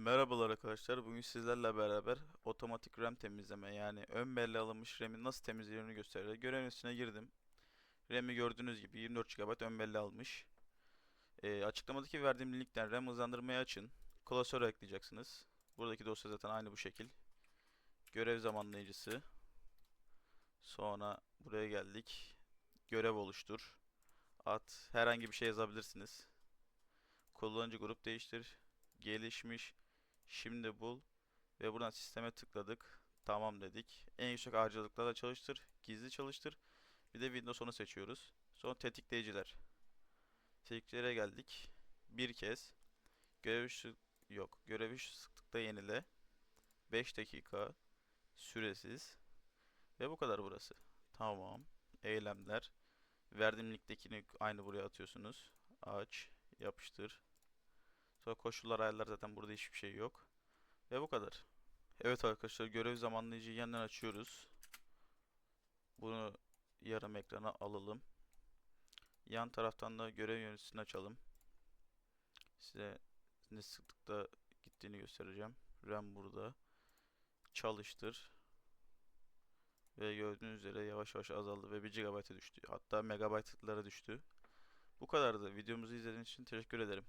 Merhabalar arkadaşlar. Bugün sizlerle beraber otomatik RAM temizleme yani ön belleğe alınmış RAM'in nasıl temizlenir göstereceğiz. Görev üstüne girdim. RAM'i gördüğünüz gibi 24 GB ön belleğe almış. Ee, açıklamadaki verdiğim linkten RAM hızlandırmayı açın. Klasör ekleyeceksiniz. Buradaki dosya zaten aynı bu şekil. Görev zamanlayıcısı. Sonra buraya geldik. Görev oluştur. At. Herhangi bir şey yazabilirsiniz. Kullanıcı grup değiştir. Gelişmiş. Şimdi bul. Ve buradan sisteme tıkladık. Tamam dedik. En yüksek harcalıklarla çalıştır. Gizli çalıştır. Bir de Windows onu seçiyoruz. Sonra tetikleyiciler. Tetikleyicilere geldik. Bir kez. Görevi şu yok. Görevi şu sıklıkta yenile. 5 dakika. Süresiz. Ve bu kadar burası. Tamam. Eylemler. Verdiğim linktekini aynı buraya atıyorsunuz. Aç. Yapıştır. Sonra koşullar ayarlar zaten burada hiçbir şey yok. Ve bu kadar. Evet arkadaşlar görev zamanlayıcıyı yeniden açıyoruz. Bunu yarım ekrana alalım. Yan taraftan da görev yöneticisini açalım. Size ne sıklıkta gittiğini göstereceğim. RAM burada. Çalıştır. Ve gördüğünüz üzere yavaş yavaş azaldı ve 1 GB'a düştü. Hatta megabaytlara düştü. Bu kadardı. Videomuzu izlediğiniz için teşekkür ederim.